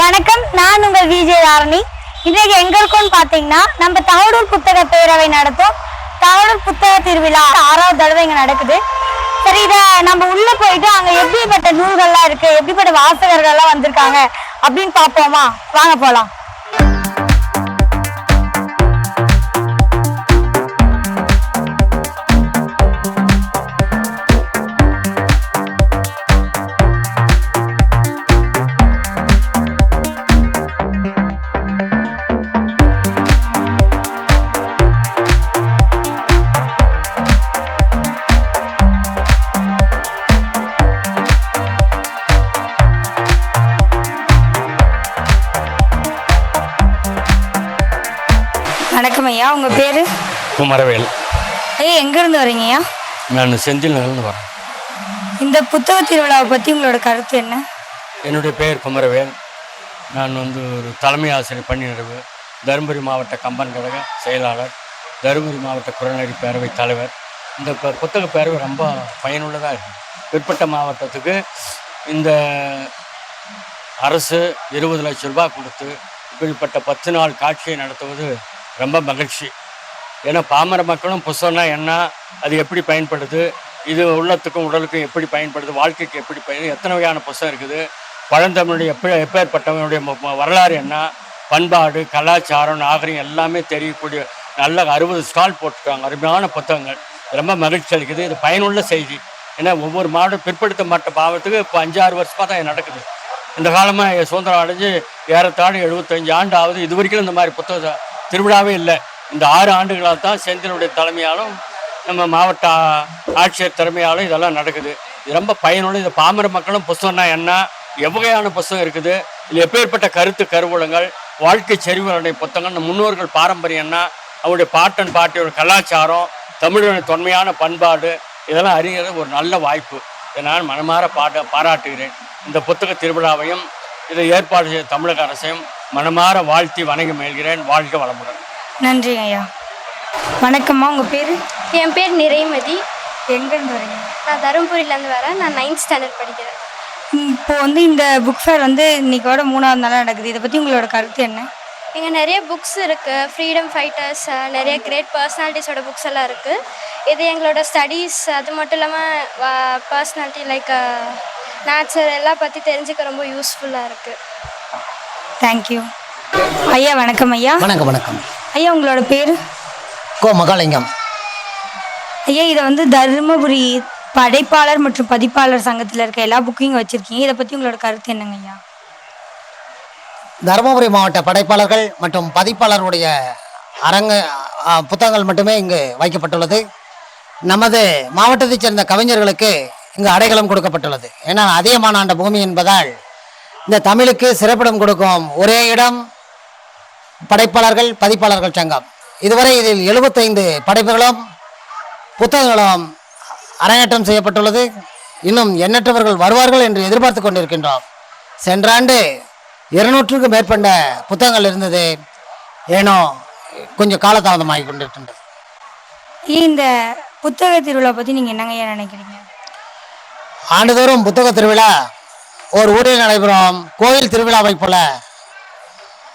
வணக்கம் நான் உங்கள் விஜய் தாரணி. இன்றைக்கு எங்களுக்கும் பார்த்தீங்கன்னா நம்ம தகடூர் புத்தக பேரவை நடத்தும் தகடூர் புத்தக திருவிழா ஆறாவது தடவை இங்கே நடக்குது. சரி இதை நம்ம உள்ள போயிட்டு அங்கே எப்படிப்பட்ட நூல்கள்லாம் இருக்கு எப்படிப்பட்ட வாசகர்கள்லாம் வந்திருக்காங்க அப்படின்னு பாப்போமா வாங்க போகலாம் குமரவேல் ஐயா எங்க இருந்து வரீங்கய்யா நான் செந்தில் நகர்ந்து வரேன். இந்த புத்தக திருவிழாவை பத்தி உங்களோட கருத்து என்ன? என்னுடைய பெயர் குமரவேல். நான் வந்து ஒரு தலைமை ஆசிரியர் பணி நிறைவு தருமபுரி மாவட்ட கம்பன் கழக செயலாளர் தருமபுரி மாவட்ட குரநெறி பேரவை தலைவர். இந்த புத்தக பேரவை ரொம்ப பயனுள்ளதாக இருக்குது பிற்பட்ட மாவட்டத்துக்கு இந்த அரசு இருபது லட்சம் ரூபாய் கொடுத்து இப்படிப்பட்ட பத்து நாள் காட்சியை நடத்துவது ரொம்ப மகிழ்ச்சி. ஏன்னா பாமர மக்களும் புஸ்தகம்னா என்ன? அது எப்படி பயன்படுது? இது உள்ளத்துக்கும் உடலுக்கும் எப்படி பயன்படுது? வாழ்க்கைக்கு எப்படி பயன் எத்தனை வகையான புஸ்தம் இருக்குது? பழந்தமிழுடைய எப்ப எப்பேற்பட்டவனுடைய வரலாறு என்ன? பண்பாடு கலாச்சாரம் நாகரிகம் எல்லாமே தெரியக்கூடிய நல்ல அறுபது ஸ்டால் போட்டுருக்காங்க. அருமையான புத்தகங்கள். ரொம்ப மகிழ்ச்சி அளிக்குது. இது பயனுள்ள செய்தி. ஏன்னா ஒவ்வொரு மாவட்டம் பிற்படுத்தப்பட்ட பாவத்துக்கு இப்போ அஞ்சாறு வருஷமாக தான் நடக்குது. இந்த காலமாக சுதந்திரம் அடைஞ்சு ஏறத்தாழ எழுபத்தஞ்சு ஆண்டு ஆகுது இது வரைக்கும் இந்த மாதிரி புத்தக திருவிழாவே இல்லை. இந்த ஆறு ஆண்டுகளாக தான் செந்திலுடைய தலைமையாலும் நம்ம மாவட்ட ஆட்சியர் தலைமையாலும் இதெல்லாம் நடக்குது. இது ரொம்ப பயனுள்ள இது பாமர மக்களும் புஸ்தகம்னா என்ன எவ்வகையான புஸ்தகம் இருக்குது இது எப்பேற்பட்ட கருத்து கருவூலங்கள் வாழ்க்கை செறிவுகளுடைய புத்தகங்கள் நம்ம முன்னோர்கள் பாரம்பரியம் என்ன அவருடைய பாட்டன் பாட்டியோட கலாச்சாரம் தமிழனுடைய தொன்மையான பண்பாடு இதெல்லாம் அறிகிறது ஒரு நல்ல வாய்ப்பு. இதை நான் மனமாற பாட்ட பாராட்டுகிறேன். இந்த புத்தக திருவிழாவையும் இதை ஏற்பாடு செய்த தமிழக அரசையும் மனமாற வாழ்த்தி வணங்கி மகிழ்கிறேன். வாழ்க வளமுடன். நன்றி ஐயா. வணக்கம்மா உங்க பேரு? என் பேர் நிறைமதி. எங்க இருந்து வரீங்க? நான் தருமபுரியிலேருந்து வரேன். நான் நைன்த் ஸ்டாண்டர்ட் படிக்கிறேன். ம், இப்போ வந்து இந்த புக் ஃபேர் வந்து இன்னைக்கோட மூணாவது நாளாக நடக்குது. இதை பற்றி உங்களோட கருத்து என்ன? இங்கே நிறைய புக்ஸ் இருக்குது ஃப்ரீடம் ஃபைட்டர்ஸ் நிறைய கிரேட் பர்சனாலிட்டிஸோட புக்ஸ் எல்லாம் இருக்குது இது எங்களோட ஸ்டடீஸ் அது மட்டும் இல்லாமல் பர்சனாலிட்டி லைக் நேச்சர் எல்லாம் பற்றி தெரிஞ்சுக்க ரொம்ப யூஸ்ஃபுல்லாக இருக்குது தேங்க்யூ ஐயா வணக்கம் ஐயா. வணக்கம் வணக்கம். ஐயா உங்களோட பேர்? கோ மகாலிங்கம். ஐயா இதை வந்து தருமபுரி படைப்பாளர் மற்றும் பதிப்பாளர் சங்கத்தில் இருக்க எல்லா புக்கையும் வச்சுருக்கீங்க. இதை பற்றி உங்களோட கருத்து என்னங்க ஐயா? தருமபுரி மாவட்ட படைப்பாளர்கள் மற்றும் பதிப்பாளருடைய அரங்க புத்தகங்கள் மட்டுமே இங்கு வைக்கப்பட்டுள்ளது. நமது மாவட்டத்தைச் சேர்ந்த கவிஞர்களுக்கு இங்கு அடைக்கலம் கொடுக்கப்பட்டுள்ளது. ஏன்னா அதிகமான ஆண்ட பூமி என்பதால் இந்த தமிழுக்கு சிறப்பிடம் கொடுக்கும் ஒரே இடம் படைப்பாளர்கள் பதிப்பாளர்கள் சங்கம். இதுவரை இதில் எழுபத்தைந்து படைப்புகளும் புத்தகங்களும் அரங்கேற்றம் செய்யப்பட்டுள்ளது. இன்னும் எண்ணற்றவர்கள் வருவார்கள் என்று எதிர்பார்த்து கொண்டிருக்கின்றோம். சென்ற ஆண்டு இருநூற்றுக்கும் மேற்பட்ட புத்தகங்கள் இருந்தது. ஏனோ கொஞ்சம் காலதாமதமாகி கொண்டிருக்கின்றது. இந்த புத்தக திருவிழா பற்றி நீங்கள் என்னங்க நினைக்கிறீங்க? ஆண்டுதோறும் புத்தக திருவிழா ஒரு ஊரில் நடைபெறும் கோயில் திருவிழாவைப் போல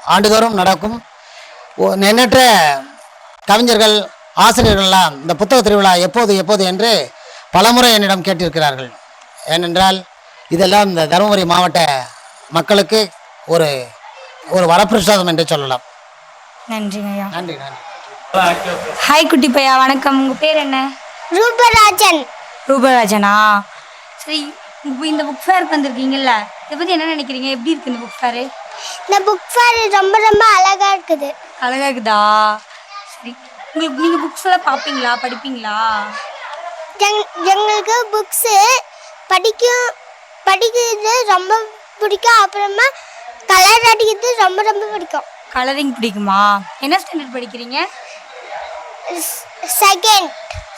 ஆண்டுதோறும் நடக்கும். ஒ- எண்ணற்ற கவிஞர்கள் ஆசிரியர்கள்லாம் இந்த புத்தக திருவிழா எப்போது எப்போது என்று பலமுறை என்னிடம் கேட்டிருக்கிறார்கள். ஏனென்றால் இதெல்லாம் இந்த தருமபுரி மாவட்ட மக்களுக்கு ஒரு ஒரு வரப்பிரசாதம் என்று சொல்லலாம். நன்றிங்க ஐயா. நன்றி நன்றி. ஹாய் குட்டி பையா வணக்கம். உங்கள் பேர் என்ன? ரூபராஜன். ரூபராஜனா? சரி இந்த புக் ஃபேருக்கு வந்திருக்கீங்கல்ல? இதை பற்றி என்ன நினைக்கிறீங்க? எப்படி இருக்கு இந்த புக் ஃபேரு இந்த புக் ஃபேர் ரொம்ப ரொம்ப அழகாக இருக்குது. அழகா இருக்குதா? சரி. உங்களுக்கு நீங்கள் புக்ஸ் எல்லாம் பார்ப்பீங்களா? படிப்பீங்களா? எங் எங்களுக்கு புக்ஸு படிக்கும் படிக்கிறது ரொம்ப பிடிக்கும். அப்புறமா கலர் அடிக்கிறது ரொம்ப ரொம்ப பிடிக்கும். கலரிங் பிடிக்குமா? என்ன ஸ்டாண்டர்ட் படிக்கிறீங்க? செகண்ட்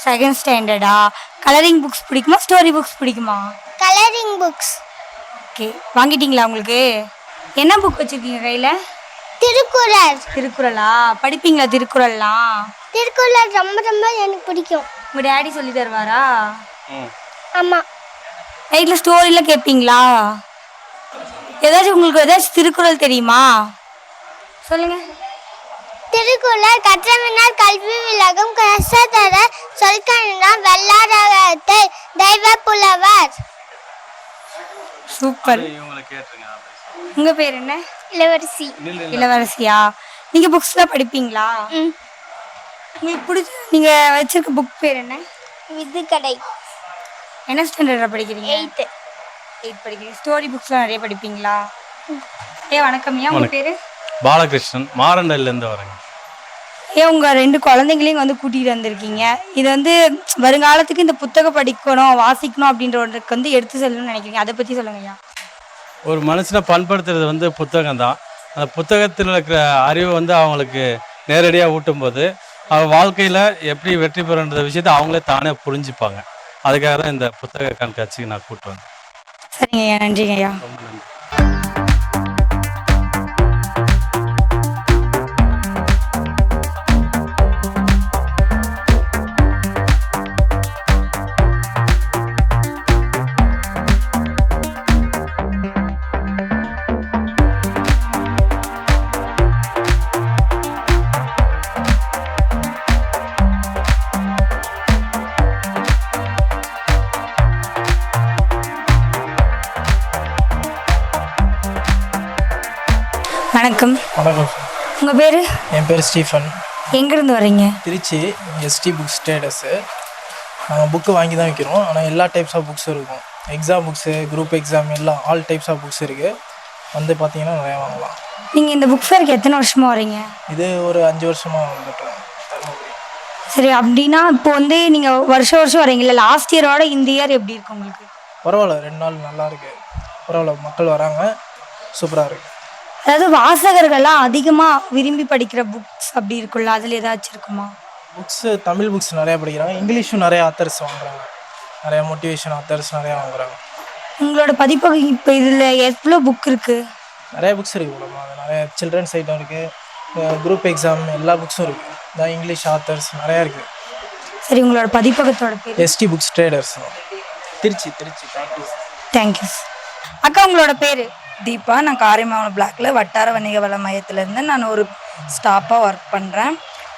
செகண்ட் ஸ்டாண்டர்டா கலரிங் புக்ஸ் பிடிக்குமா? ஸ்டோரி புக்ஸ் பிடிக்குமா? Colouring books okay. வாங்கிட்டீங்களா உங்களுக்கு? என்ன புக் வச்சுருக்கீங்க கையில்? திருக்குறள். திருக்குறளா? படிப்பீங்களா திருக்குறள்லாம்? திருக்குறள் ரொம்ப ரொம்ப எனக்கு பிடிக்கும். உங்கள் டேடி சொல்லி தருவாரா? ஆமாம் நைட்டில் ஸ்டோரிலாம் கேட்பீங்களா? ஏதாச்சும் உங்களுக்கு ஏதாச்சும் திருக்குறள் தெரியுமா? சொல்லுங்க. திருக்குறள் கற்றமினால் கல்வி விலகும் கசதர சொல்கணினால் வெள்ளாரகத்தை தெய்வ புலவர் சூப்பர். உங்க பேர் என்ன? இளவரசி. இளவரசியா? நீங்க புக்ஸ்லாம் படிப்பீங்களா? உங்களுக்கு பிடிச்ச நீங்க வச்சிருக்க புக் பேர் என்ன? விதுக்கடை. என்ன ஸ்டாண்டர்ட்ல படிக்கிறீங்க? எயித்து எயிட் படிக்கிறீங்க. ஸ்டோரி புக்ஸ்லாம் நிறைய படிப்பீங்களா? ஏ வணக்கம். ஐயா உங்க பேரு? பாலகிருஷ்ணன் மாரண்டல்லேருந்து வரேங்க. ஏன் உங்க ரெண்டு குழந்தைங்களையும் வந்து கூட்டிட்டு வந்திருக்கீங்க. இது வந்து வருங்காலத்துக்கு இந்த புத்தகம் படிக்கணும் வாசிக்கணும் அப்படின்ற ஒன்றுக்கு வந்து எடுத்து செல்லணும்னு நினைக்கிறீங்க. அதை பத்தி சொல்லுங்க ஐயா. ஒரு மனுஷனை பண்படுத்துறது வந்து புத்தகம் தான். அந்த புத்தகத்தில் இருக்கிற அறிவு வந்து அவங்களுக்கு நேரடியாக ஊட்டும்போது அவங்க வாழ்க்கையில் எப்படி வெற்றி பெறன்ற விஷயத்தை அவங்களே தானே புரிஞ்சுப்பாங்க. அதுக்காக தான் இந்த புத்தக கண்காட்சிக்கு நான் கூப்பிட்டு வந்தேன். சரிங்க ஐயா நன்றிங்க ஐயா. வணக்கம் வணக்கம் உங்க பேரு? என் பேர் ஸ்டீஃபன். எங்க இருந்து வர்றீங்க? திருச்சி எஸ்டி புக் ஸ்டேட்டஸு நாங்கள் புக்கு வாங்கி தான் விற்கிறோம் ஆனால் எல்லா டைப்ஸ் ஆஃப் புக்ஸும் இருக்கும். எக்ஸாம் புக்ஸு குரூப் எக்ஸாம் எல்லாம் ஆல் டைப்ஸ் ஆஃப் புக்ஸ் இருக்குது வந்து பார்த்தீங்கன்னா நிறையா வாங்கலாம். நீங்க இந்த புக் ஃபேருக்கு எத்தனை வருஷமா வரீங்க இது ஒரு அஞ்சு வருஷமாக வந்துட்டோம். தருமபுரி. சரி அப்படின்னா இப்போ வந்து நீங்க வருஷம் வருஷம் வரீங்கல்ல லாஸ்ட் இயரோட இந்த இயர் எப்படி இருக்கு உங்களுக்கு? பரவாயில்ல ரெண்டு நாள் நல்லா இருக்கு. பரவாயில்ல மக்கள் வராங்க. சூப்பராக இருக்குது அதாவது வாசகர்கள்லாம் அதிகமா விரும்பி படிக்கிற புக்ஸ் அப்படி இருக்குல்ல அதுல ஏதாச்சும் இருக்குமா? புக்ஸு தமிழ் புக்ஸ் நிறையா படிக்கிறாங்க. இங்கிலீஷும் நிறைய ஆத்தர்ஸ் வாங்குறாங்க. நிறையா மோட்டிவேஷன் ஆத்தர்ஸ் நிறையா வாங்குறாங்க. உங்களோட பதிப்பகம் இப்போ இதுல எவ்வளோ புக் இருக்கு? நிறைய புக்ஸ் இருக்குது மேடம் அது நிறைய சில்ட்ரன்ஸ் ஐட்டம் இருக்குது குரூப் எக்ஸாம் எல்லா புக்ஸும் இருக்குது இந்த இங்கிலீஷ் ஆத்தர்ஸ் நிறையா இருக்குது சரி உங்களோட பதிப்பகத்தோட பேர்? ST books traders Tiruchi Tiruchi. Thank you அக்கா உங்களோட பேரு? தீபா நான் காரியமாவன பிளாக்ல வட்டார வணிக வள மையத்திலேருந்து நான் ஒரு ஸ்டாஃபாக ஒர்க் பண்ணுறேன்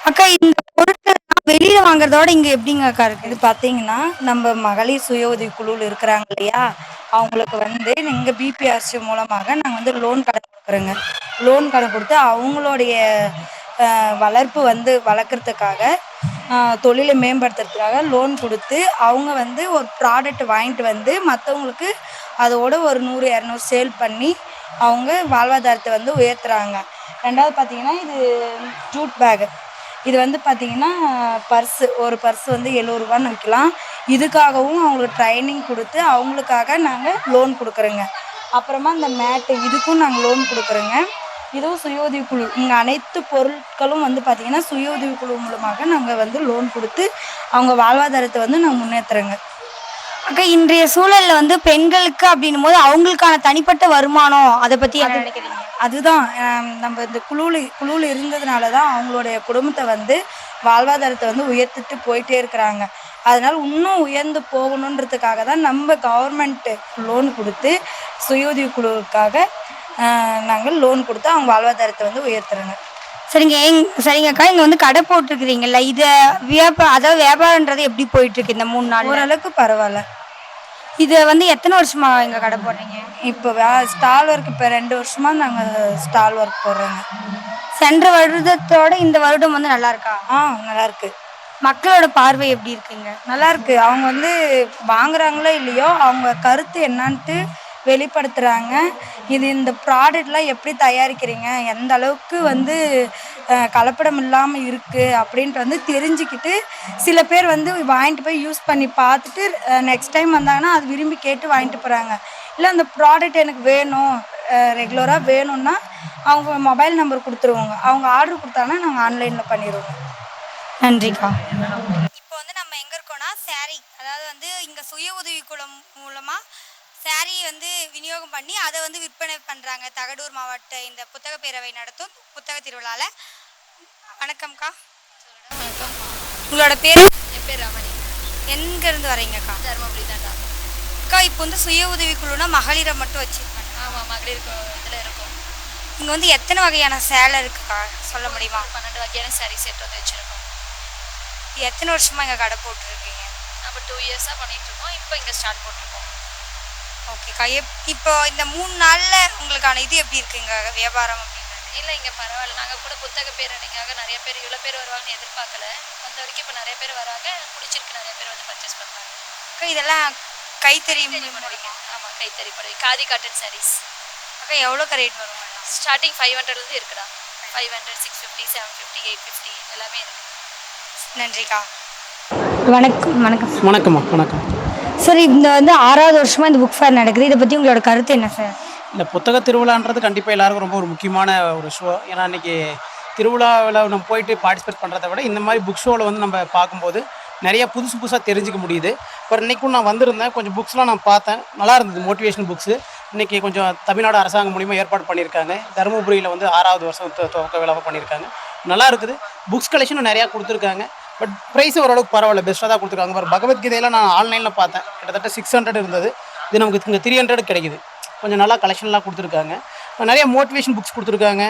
அக்கா இந்த பொருட்கள் வெளியில் வாங்குறதோட இங்கே எப்படிங்க அக்கா இருக்குது பார்த்தீங்கன்னா நம்ம மகளிர் சுய உதவி குழுவில் இருக்கிறாங்க இல்லையா? அவங்களுக்கு வந்து எங்கள் பிபிஆர்சி மூலமாக நாங்கள் வந்து லோன் கடன் கொடுக்குறோங்க. லோன் கடன் கொடுத்து அவங்களுடைய வளர்ப்பு வந்து வளர்க்குறதுக்காக தொழிலை மேம்படுத்துறதுக்காக லோன் கொடுத்து அவங்க வந்து ஒரு ப்ராடக்ட் வாங்கிட்டு வந்து மற்றவங்களுக்கு அதோட ஒரு நூறு இரநூறு சேல் பண்ணி அவங்க வாழ்வாதாரத்தை வந்து உயர்த்துறாங்க. ரெண்டாவது பார்த்தீங்கன்னா இது ஜூட் பேகு. இது வந்து பார்த்தீங்கன்னா பர்ஸு ஒரு பர்ஸ் வந்து எழுநூறுபான்னு விற்கலாம் இதுக்காகவும் அவங்களுக்கு ட்ரைனிங் கொடுத்து அவங்களுக்காக நாங்கள் லோன் கொடுக்குறோங்க. அப்புறமா இந்த மேட்டு இதுக்கும் நாங்கள் லோன் கொடுக்குறோங்க. இதுவும் சுய உதவிக்குழு குழு. இங்கே அனைத்து பொருட்களும் வந்து பார்த்திங்கன்னா சுய உதவிக்குழு குழு மூலமாக நாங்கள் வந்து லோன் கொடுத்து அவங்க வாழ்வாதாரத்தை வந்து நாங்கள் முன்னேற்றுறோங்க அக்கா இன்றைய சூழல்ல வந்து பெண்களுக்கு அப்படின்னும் போது அவங்களுக்கான தனிப்பட்ட வருமானம் அதை பத்தி என்ன நினைக்கிறீங்க? அதுதான் ஆம், நம்ம இந்த குழுவில் குழுவில் இருந்ததுனால தான் அவங்களுடைய குடும்பத்தை வந்து வாழ்வாதாரத்தை வந்து உயர்த்திட்டு போயிட்டே இருக்கிறாங்க. அதனால இன்னும் உயர்ந்து போகணுன்றதுக்காக தான் நம்ம கவர்மெண்ட்டு லோன் கொடுத்து சுய உதவி குழுவுக்காக நாங்கள் லோன் கொடுத்து அவங்க வாழ்வாதாரத்தை வந்து உயர்த்துறோங்க. சரிங்க எங்- சரிங்க அக்கா இங்க வந்து கடை போட்டிருக்கிறீங்கல்ல இத வியாபாரம் அதாவது வியாபாரம்ன்றது எப்படி போயிட்டு இருக்கு இந்த மூணு நாள் ஓரளவுக்கு பரவாயில்ல. இத வந்து எத்தனை வருஷமா இங்க கடை போடுறீங்க? இப்போ ஸ்டால் ஒர்க் இப்போ ரெண்டு வருஷமா நாங்கள் ஸ்டால் ஒர்க் போடுறோங்க. சென்ற வருடத்தோட இந்த வருடம் வந்து நல்லா இருக்கா? ஆ நல்லா இருக்கு. மக்களோட பார்வை எப்படி இருக்குங்க? நல்லா இருக்கு. அவங்க வந்து வாங்குறாங்களோ இல்லையோ அவங்க கருத்து என்னன்ட்டு வெளிப்படுத்துகிறாங்க இது இந்த ப்ராடக்ட்லாம் எப்படி தயாரிக்கிறீங்க? எந்த அளவுக்கு வந்து கலப்படம் இல்லாமல் இருக்குது அப்படின்ட்டு வந்து தெரிஞ்சுக்கிட்டு சில பேர் வந்து வாங்கிட்டு போய் யூஸ் பண்ணி பார்த்துட்டு நெக்ஸ்ட் டைம் வந்தாங்கன்னா அது விரும்பி கேட்டு வாங்கிட்டு போகிறாங்க இல்லை அந்த ப்ராடக்ட் எனக்கு வேணும் ரெகுலராக வேணும்னா அவங்க மொபைல் நம்பர் கொடுத்துருவோங்க. அவங்க ஆர்டர் கொடுத்தாங்கன்னா நாங்கள் ஆன்லைனில் பண்ணிடுவோம். நன்றிக்கா இப்போ வந்து நம்ம எங்கே இருக்கோம்னா saree அதாவது வந்து இங்கே சுய உதவி குழு மூலமாக saree வந்து விநியோகம் பண்ணி அதை வந்து விற்பனை பண்ணுறாங்க தகடூர் மாவட்ட இந்த புத்தக பேரவை நடத்தும் புத்தக திருவிழாவில் வணக்கம்க்கா. உங்களோட பேர்? என் பேர் ரமணி. எங்கேருந்து வரீங்கக்கா? தருமபுரி தான்டா அக்கா இப்போ வந்து சுய உதவி குழுனா மகளிரை மட்டும் வச்சுருக்காங்க. ஆமாம் மகளிர் இதில் இருக்கும். இங்கே வந்து எத்தனை வகையான சேலை இருக்குக்கா? சொல்ல முடியுமா? பன்னெண்டு வகையான சாரீ செட் வந்து வச்சுருக்கோம். எத்தனை வருஷமா இங்கே கடை போட்டிருக்கீங்க? நம்ம டூ இயர்ஸாக பண்ணிட்டு இருக்கோம். இப்போ இங்கே ஸ்டார்ட் போட்டிருக்கோம். ஓகேக்கா எப் இப்போ இந்த மூணு நாளில் உங்களுக்கான இது எப்படி இருக்குங்க? வியாபாரம் அப்படின்னு? இல்லை இங்கே பரவாயில்ல. நாங்கள் கூட புத்தக பேரணிக்காக நிறைய பேர் இவ்வளோ பேர் வருவாங்கன்னு எதிர்பார்க்கல. வந்த வரைக்கும் இப்போ நிறைய பேர் வராங்க. பிடிச்சிருக்கு. நிறைய பேர் வந்து பர்ச்சேஸ் பண்ணுறாங்க அக்கா இதெல்லாம் கைத்தறி புடவைங்க ஆமாம் கைத்தறி புடவை காதி காட்டன் சாரீஸ் அக்கா எவ்வளோக்கா ரேட் வரும் ஸ்டார்டிங் ஃபைவ் ஹண்ட்ரட்லேருந்து இருக்குடா. Five hundred six fifty seven fifty eight fifty எல்லாமே இருக்குது நன்றிக்கா. வணக்கம் வணக்கம். வணக்கம்மா வணக்கம். சார் இந்த வந்து ஆறாவது வருஷமாக இந்த புக் ஃபேர் நடக்குது. இதை பற்றி உங்களோட கருத்து என்ன சார் இந்த புத்தக திருவிழான்றது கண்டிப்பாக எல்லாருக்கும் ரொம்ப ஒரு முக்கியமான ஒரு ஷோ ஏன்னா இன்னைக்கு திருவிழாவில் நம்ம போயிட்டு பார்ட்டிசிபேட் பண்ணுறத விட இந்த மாதிரி புக் ஷோவில் வந்து நம்ம பார்க்கும்போது நிறைய புதுசு புதுசாக தெரிஞ்சுக்க முடியுது. இப்போ இன்றைக்கும் நான் வந்திருந்தேன். கொஞ்சம் புக்ஸ்லாம் நான் பார்த்தேன். நல்லா இருந்தது மோட்டிவேஷன் புக்ஸு இன்றைக்கி கொஞ்சம் தமிழ்நாடு அரசாங்கம் மூலிமா ஏற்பாடு பண்ணியிருக்காங்க. தருமபுரியில் வந்து ஆறாவது வருஷம் துவக்க விழாவை பண்ணியிருக்காங்க. நல்லா இருக்குது. புக்ஸ் கலெக்ஷனும் நிறையா கொடுத்துருக்காங்க. பட் ப்ரைஸ் ஓரளவுக்கு பரவாயில்ல. பெஸ்ட்டாக தான் கொடுத்துருக்காங்க. பாரு பகவத்கீதையெல்லாம் நான் ஆன்லைனில் பார்த்தேன். கிட்டத்தட்ட சிக்ஸ் ஹண்ட்ரட் இருந்தது. இது நமக்கு இங்கே த்ரீ ஹண்ட்ரட் கிடைக்குது. கொஞ்சம் நல்லா கலெக்ஷன்லாம் கொடுத்துருக்காங்க. நிறைய மோட்டிவேஷன் புக்ஸ் கொடுத்துருக்காங்க.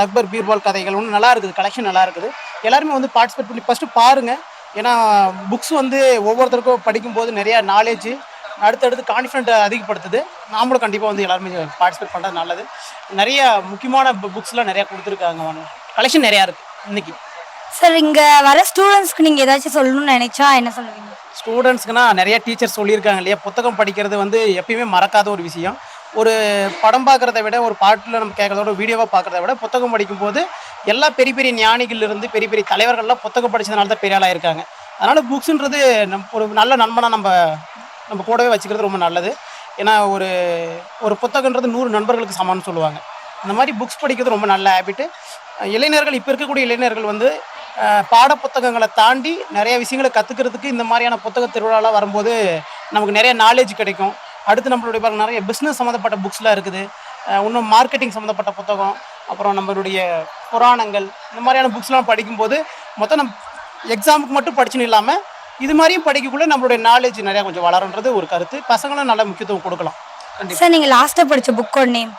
அக்பர் பீர்பால் கதைகள் ஒன்று நல்லா இருக்குது. கலெக்ஷன் நல்லா இருக்குது. எல்லாருமே வந்து பார்ட்டிசிபேட் பண்ணி ஃபஸ்ட்டு பாருங்கள் ஏன்னா புக்ஸ் வந்து ஒவ்வொருத்தருக்கும் படிக்கும்போது நிறையா நாலேஜ் அடுத்தடுத்து கான்ஃபிடென்ட் அதிகப்படுத்துது. நாமளும் கண்டிப்பாக வந்து எல்லாருமே பார்ட்டிசிபேட் பண்ணுறது நல்லது. நிறைய முக்கியமான புக்ஸ்லாம் நிறையா கொடுத்துருக்காங்க. கலெக்ஷன் நிறையா இருக்குது இன்றைக்கி சார் இங்கே வர ஸ்டூடெண்ட்ஸ்க்கு நீங்கள் ஏதாச்சும் சொல்லணும்னு நினைச்சா என்ன சொல்லுவீங்க? ஸ்டூடெண்ட்ஸ்க்குனா நிறைய டீச்சர்ஸ் சொல்லியிருக்காங்க இல்லையா? புத்தகம் படிக்கிறது வந்து எப்பயுமே மறக்காத ஒரு விஷயம். ஒரு படம் பார்க்குறத விட ஒரு பாட்டில் நம்ம கேட்குறதோட வீடியோவாக பார்க்குறத விட புத்தகம் படிக்கும்போது எல்லா பெரிய பெரிய ஞானிகள் இருந்து பெரிய பெரிய தலைவர்கள்லாம் புத்தகம் படித்ததுனால தான் பெரிய ஆளாக இருக்காங்க. அதனால் புக்ஸுன்றது நம் ஒரு நல்ல நண்பனாக நம்ம நம்ம கூடவே வச்சுக்கிறது ரொம்ப நல்லது. ஏன்னா ஒரு ஒரு புத்தகன்றது நூறு நண்பர்களுக்கு சமம்னு சொல்லுவாங்க. இந்த மாதிரி புக்ஸ் படிக்கிறது ரொம்ப நல்ல ஹேபிட்டு இளைஞர்கள் இப்போ இருக்கக்கூடிய இளைஞர்கள் வந்து பாட புத்தகங்களை தாண்டி நிறைய விஷயங்களை கற்றுக்கிறதுக்கு இந்த மாதிரியான புத்தக திருவிழாலாம் வரும்போது நமக்கு நிறைய நாலேஜ் கிடைக்கும். அடுத்து நம்மளுடைய பாருங்க நிறைய பிஸ்னஸ் சம்மந்தப்பட்ட புக்ஸ்லாம் இருக்குது. இன்னும் மார்க்கெட்டிங் சம்மந்தப்பட்ட புத்தகம் அப்புறம் நம்மளுடைய புராணங்கள் இந்த மாதிரியான புக்ஸ்லாம் படிக்கும்போது மொத்தம் நம்ம எக்ஸாமுக்கு மட்டும் படிச்சுன்னு இல்லாமல் இது மாதிரியும் படிக்கக்குள்ள நம்மளுடைய நாலேஜ் நிறையா கொஞ்சம் வளருன்றது ஒரு கருத்து. பசங்களும் நல்ல முக்கியத்துவம் கொடுக்கலாம். கண்டிப்பாக சார் நீங்கள் லாஸ்ட்டாக படித்த புக்கோட நேம்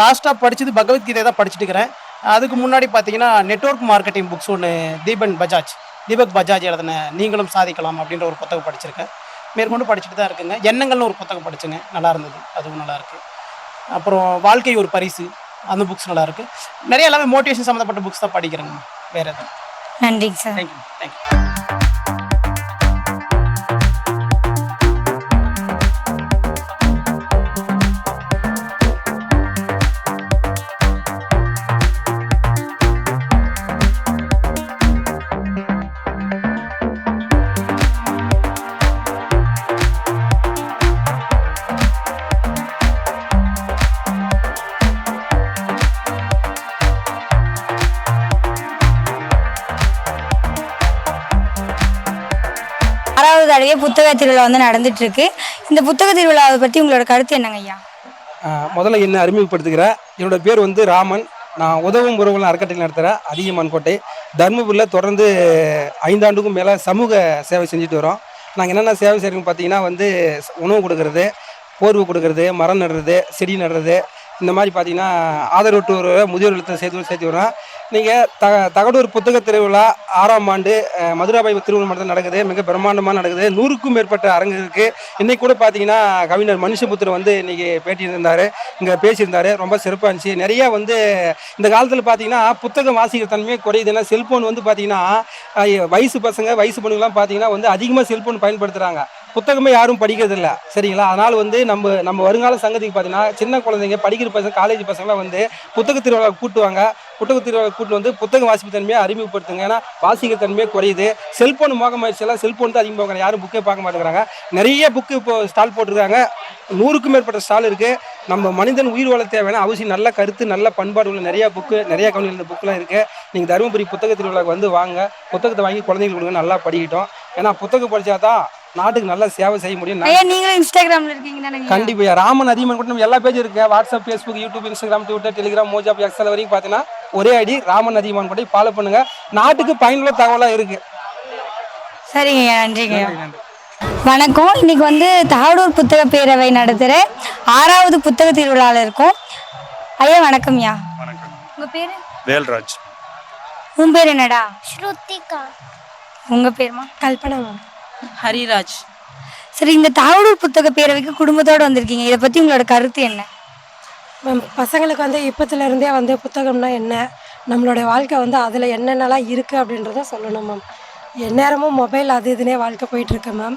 லாஸ்ட்டாக படிச்சது பகவத்கீதை தான் படிச்சுட்டு இருக்கிறேன். அதுக்கு முன்னாடி பார்த்தீங்கன்னா நெட்வொர்க் மார்க்கெட்டிங் புக்ஸ் ஒன்று தீபன் பஜாஜ் தீபக் பஜாஜ் எழுதின நீங்களும் சாதிக்கலாம் அப்படின்ற ஒரு புத்தகம் படிச்சிருக்கேன். மேற்கொண்டு படிச்சுட்டு தான் இருக்குங்க. எண்ணங்கள்னு ஒரு புத்தகம் படிச்சுங்க. நல்லா இருந்தது. அதுவும் நல்லா இருக்கு. அப்புறம் வாழ்க்கை ஒரு பரிசு. அந்த புக்ஸ் நல்லா இருக்கு. நிறைய எல்லாமே மோட்டிவேஷன் சம்மந்தப்பட்ட புக்ஸ் தான் படிக்கிறேங்க. வேற எதுவும். நன்றிங்க சார் தேங்க்யூ தேங்க்யூ புத்தக திருவிழா வந்து நடந்துட்டு இருக்கு இந்த புத்தக திருவிழாவை பற்றி உங்களோட கருத்து என்னங்க ஐயா? முதல்ல என்னை அறிமுகப்படுத்துகிறேன் என்னோட பேர் வந்து ராமன். நான் உதவும் உறவுகள் அறக்கட்டளை நடத்துகிறேன் அதிகமான் கோட்டை தருமபுரியில் தொடர்ந்து ஐந்தாண்டுக்கும் மேலே சமூக சேவை செஞ்சுட்டு வரோம். நாங்கள் என்னென்ன சேவை செய்கிறோம்னு பார்த்தீங்கன்னா வந்து உணவு கொடுக்கறது போர்வு கொடுக்கறது மரம் நடுறது செடி நடுறது இந்த மாதிரி பார்த்தீங்கன்னா ஆதரவற்றோர் முதியோர் இல்லத்தை சேர்த்து சேர்த்து வரோம். நீங்கள் த தகடூர் புத்தக திருவிழா ஆறாம் ஆண்டு மதுராபாய் திருவிழா மண்டலம் நடக்குது. மிக பிரம்மாண்டமாக நடக்குது. நூறுக்கும் மேற்பட்ட அரங்கு இருக்குது இன்றைக்கி கூட பார்த்தீங்கன்னா கவிஞர் மனுஷபுத்திரன் வந்து இன்றைக்கி பேட்டியிருந்தார். இங்கே பேசியிருந்தாரு. ரொம்ப சிறப்பாக இருந்துச்சு. நிறைய வந்து இந்த காலத்தில் பார்த்தீங்கன்னா புத்தகம் வாசிக்கிற தன்மையே குறையுது. ஏன்னா செல்ஃபோன் வந்து பார்த்தீங்கன்னா வயசு பசங்க வயசு பொண்ணுங்களாம் பார்த்தீங்கன்னா வந்து அதிகமாக செல்ஃபோன் பயன்படுத்துகிறாங்க புத்தகமே யாரும் படிக்கிறதில்ல. சரிங்களா? அதனால் வந்து நம்ம நம்ம வருங்கால சங்கதிக்கு பார்த்தீங்கன்னா சின்ன குழந்தைங்க படிக்கிற பசங்க காலேஜ் பசங்களாம் வந்து புத்தக திருவிழா கூட்டுவாங்க. புத்தக திருவிழா கூட்டு வந்து புத்தக வாசிப்பு தன்மையை அறிமுகப்படுத்துங்க. ஏன்னா வாசிக்கிற தன்மையே குறையுது. செல்ஃபோன் மோகமாயிடுச்சு எல்லாம் செல்ஃபோன் தான் அதிகமாக யாரும் புக்கே பார்க்க மாட்டேங்கிறாங்க. நிறைய புக்கு இப்போ ஸ்டால் போட்டிருக்காங்க. நூறுக்கும் மேற்பட்ட ஸ்டால் இருக்குது நம்ம மனிதன் உயிர் வாழ தேவையான அவசியம் நல்ல கருத்து நல்ல பண்பாடு உள்ள நிறைய புக்கு நிறைய கவனிகள் இந்த புக்கெலாம் இருக்குது நீங்கள் தருமபுரி புத்தக திருவிழாவுக்கு வந்து வாங்க. புத்தகத்தை வாங்கி குழந்தைங்களுக்கு நல்லா படிக்கட்டும். ஏன்னா புத்தகம் படித்தா தான் நாட்டுக்கு நல்லா சேவை செய்ய முடியும். ஐயா நீங்களும் இன்ஸ்டாகிராமில் இருக்கீங்க தானே கண்டிப்பா ராமன் அதிகமாக கூட நம்ம எல்லா பேஜ் இருக்கு. WhatsApp Facebook YouTube Instagram Twitter Telegram Moj app Excel வரைக்கும் பார்த்தீங்கன்னா ஒரே ஐடி ராமன் அதிகமான் கூட ஃபாலோ பண்ணுங்க. நாட்டுக்கு பயனுள்ள தகவலாக இருக்கு. சரிங்க ஐயா நன்றிங்க வணக்கம். இன்னைக்கு வந்து தகடூர் புத்தக பேரவை நடத்துகிற ஆறாவது புத்தக திருவிழாவில் இருக்கோம். ஐயா வணக்கம்யா வணக்கம். உங்கள் பேர்? வேல்ராஜ். உன் பேர் என்னடா? ஸ்ருத்திகா உங்கள் பேருமா? கல்பனா ஹரிராஜ். சரி இந்த தகடூர் புத்தக பேரவைக்கு குடும்பத்தோடு வந்திருக்கீங்க. இதை பற்றி உங்களோட கருத்து என்ன? மேம் பசங்களுக்கு வந்து இப்பத்துல இருந்தே வந்து புத்தகம்னா என்ன? நம்மளுடைய வாழ்க்கை வந்து அதில் என்னென்னலாம் இருக்குது அப்படின்றத சொல்லணும் மேம். எந்நேரமும் மொபைல் அது இதுனே வாழ்க்கை போயிட்டுருக்கு மேம்.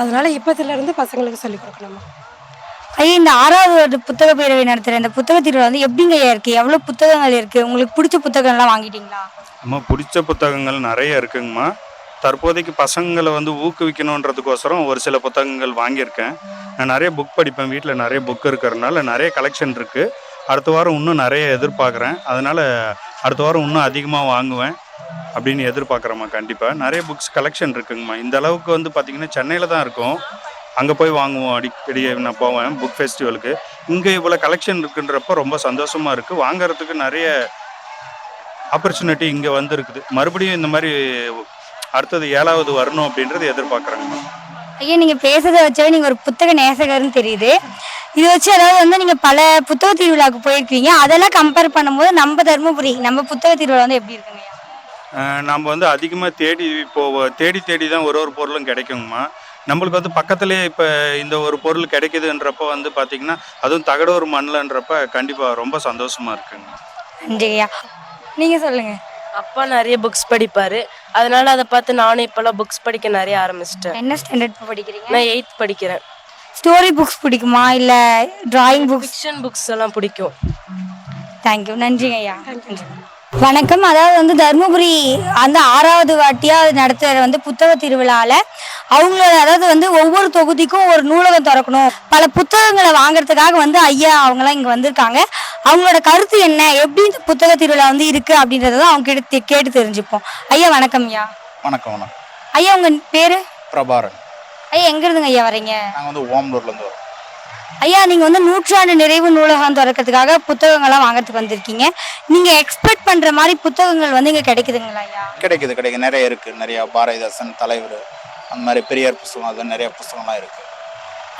அதனால இப்பத்துலேருந்து பசங்களுக்கு சொல்லிக் கொடுக்கணும் மேம். ஐயா இந்த ஆறாவது புத்தக பேரவை நடத்துகிற இந்த புத்தக திருவிழா வந்து எப்படிங்க இருக்குது எவ்வளோ புத்தகங்கள் இருக்குது உங்களுக்கு பிடிச்ச புத்தகங்கள்லாம் வாங்கிட்டீங்களா? நம்ம பிடிச்ச புத்தகங்கள் நிறைய இருக்குங்கம்மா. தற்போதைக்கு பசங்களை வந்து ஊக்குவிக்கணுன்றதுக்கோசரம் ஒரு சில புத்தகங்கள் வாங்கியிருக்கேன். நான் நிறைய புக் படிப்பேன் வீட்டில் நிறைய புக் இருக்கிறதுனால நிறைய கலெக்ஷன் இருக்குது அடுத்த வாரம் இன்னும் நிறைய எதிர்பார்க்குறேன். அதனால் அடுத்த வாரம் இன்னும் அதிகமாக வாங்குவேன் அப்படின்னு எதிர்பார்க்குறேம்மா கண்டிப்பாக நிறைய புக்ஸ் கலெக்ஷன் இருக்குங்கம்மா. இந்த அளவுக்கு வந்து பார்த்திங்கன்னா சென்னையில் தான் இருக்கும். அங்கே போய் வாங்குவோம் அடிக்கடி நான் போவேன் புக் ஃபெஸ்டிவலுக்கு இங்கே இவ்வளோ கலெக்ஷன் இருக்குன்றப்ப ரொம்ப சந்தோஷமாக இருக்குது வாங்குறதுக்கு நிறைய ஆப்பர்ச்சுனிட்டி இங்கே வந்துருக்குது. மறுபடியும் இந்த மாதிரி அடுத்தது ஏழாவது வரணும் அப்படின்றது எதிர்பார்க்குறாங்க. ஐயா நீங்கள் பேசுறதை வச்சாவே நீங்கள் ஒரு புத்தக நேசகர்னு தெரியுது. இதை வச்சு அதாவது வந்து நீங்கள் பல புத்தக திருவிழாவுக்கு போயிருக்கீங்க. அதெல்லாம் கம்பேர் பண்ணும்போது நம்ம தருமபுரி நம்ம புத்தக திருவிழா வந்து எப்படி இருக்குங்க நம்ம வந்து அதிகமாக தேடி இப்போ தேடி தேடி தான் ஒரு ஒரு பொருளும் கிடைக்குங்கம்மா. நம்மளுக்கு வந்து பக்கத்துலேயே இப்போ இந்த ஒரு பொருள் கிடைக்குதுன்றப்ப வந்து பார்த்திங்கன்னா அதுவும் தகடூர் மண்ணில்ன்றப்ப கண்டிப்பாக ரொம்ப சந்தோஷமாக இருக்குங்க. நன்றி ஐயா. நீங்கள் சொல்லுங்கள் அப்பா நிறைய புக்ஸ் படிப்பாரு. அதனால அதை பார்த்து நானும் இப்போல்லாம் புக்ஸ் படிக்க நிறைய ஆரம்பிச்சிட்டேன். என்ன ஸ்டாண்டர்ட் படிக்கிறீங்க? நான் எயித் படிக்கிறேன். ஸ்டோரி புக்ஸ் பிடிக்குமா? இல்லை டிராயிங் புக்ஸ் புக்ஸ் எல்லாம் பிடிக்கும். தேங்க்யூ நன்றிங்க ஐயா. வணக்கம். அதாவது வந்து தருமபுரி அந்த ஆறாவது வாட்டியாக நடத்துகிற வந்து புத்தக திருவிழாவில் அவங்களோட அதாவது வந்து ஒவ்வொரு தொகுதிக்கும் ஒரு நூலகம் திறக்கணும். பல புத்தகங்களை வாங்குறதுக்காக வந்து ஐயா அவங்களாம் இங்கே வந்திருக்காங்க. அவங்களோட கருத்து என்ன? எப்படி இந்த புத்தக திருவிழா வந்து இருக்குது அப்படின்றத அவங்க கேட்டு கேட்டு தெரிஞ்சுப்போம். ஐயா வணக்கம் ஐயா. வணக்கம் வணக்கம். ஐயா உங்கள் பேர்? பிரபாரன் ஐயா எங்க இருந்துங்க ஐயா வரீங்க? நாங்கள் வந்து ஓம்லூர்லேருந்து வரோம். ஐயா நீங்க வந்து நூற்றாண்டு நிறைவு நூலகம் திறக்கிறதுக்காக புத்தகங்கள்லாம் வாங்குறதுக்கு வந்திருக்கீங்க. நீங்க எக்ஸ்பெக்ட் பண்ற மாதிரி புத்தகங்கள் வந்து இங்க கிடைக்குதுங்களா ஐயா? கிடைக்குது கிடைக்குது. நிறைய இருக்குது நிறைய பாரதிதாசன் தலைவர் அந்த மாதிரி பெரியார் புஸ்தகம் அது நிறைய புஸ்தகம்லாம் இருக்குது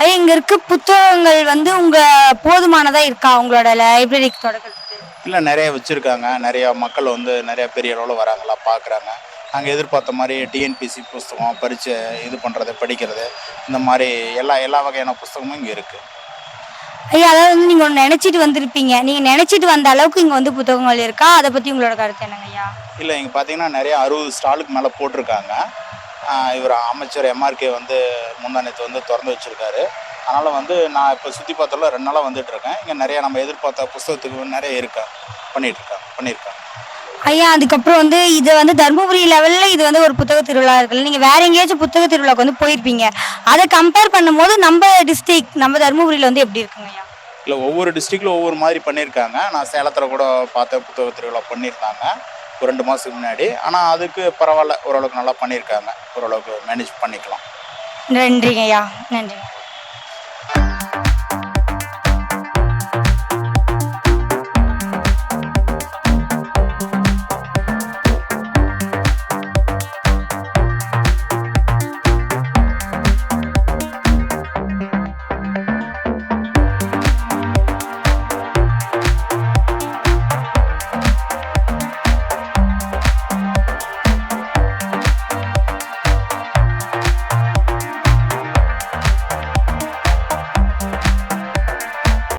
ஐயா இங்க இருக்க புத்தகங்கள் வந்து உங்க போதுமானதா இருக்கா? உங்களோட லைப்ரரிக்கு தொடக்கிறதுக்கு? இல்லை நிறைய வச்சுருக்காங்க. நிறைய மக்கள் வந்து நிறைய பெரிய அளவில் வராங்களா பார்க்குறாங்க. நாங்கள் எதிர்பார்த்த மாதிரி டிஎன்பிசி புஸ்தகம் பரீட்சை இது பண்ணுறது படிக்கிறது இந்த மாதிரி எல்லா எல்லா வகையான புஸ்தகமும் இங்கே இருக்குது ஐயா அதாவது வந்து நீங்க ஒன்று நினைச்சிட்டு வந்திருப்பீங்க. நீங்க நினைச்சிட்டு வந்த அளவுக்கு இங்க வந்து புத்தகங்கள் இருக்கா அதை பத்தி உங்களோட கருத்து என்னங்க ஐயா? இல்லை இங்கே பார்த்தீங்கன்னா நிறைய அறுபது ஸ்டாலுக்கு மேலே போட்டிருக்காங்க. இவர் அமைச்சர் எம்ஆர்கே வந்து முந்தானத்து வந்து திறந்து வச்சுருக்காரு. அதனால் வந்து நான் இப்போ சுற்றி பார்த்ததில் ரெண்டு நாளாக வந்துட்டு இருக்கேன். இங்கே நிறைய நம்ம எதிர்பார்த்த புஸ்தகத்துக்கு நிறைய இருக்கா? பண்ணிட்டு இருக்காங்க பண்ணியிருக்காங்க ஐயா அதுக்கப்புறம் வந்து இது வந்து தருமபுரி லெவல்ல இது வந்து ஒரு புத்தக திருவிழா இருக்குல்ல நீங்க வேற எங்கேயாச்சும் புத்தக திருவிழாக்கு வந்து போயிருப்பீங்க. அதை கம்பேர் பண்ணும்போது நம்ம டிஸ்ட்ரிக்ட் நம்ம தருமபுரியில வந்து எப்படி இருக்குங்க ஐயா? இல்லை ஒவ்வொரு டிஸ்ட்ரிக்டில் ஒவ்வொரு மாதிரி பண்ணியிருக்காங்க. நான் சேலத்தில் கூட பார்த்த புத்தக திருவிழா பண்ணியிருந்தாங்க. ஒரு ரெண்டு மாதத்துக்கு முன்னாடி. ஆனால் அதுக்கு பரவாயில்ல. ஓரளவுக்கு நல்லா பண்ணியிருக்காங்க. ஓரளவுக்கு மேனேஜ் பண்ணிக்கலாம். நன்றிங்க ஐயா. நன்றிங்க.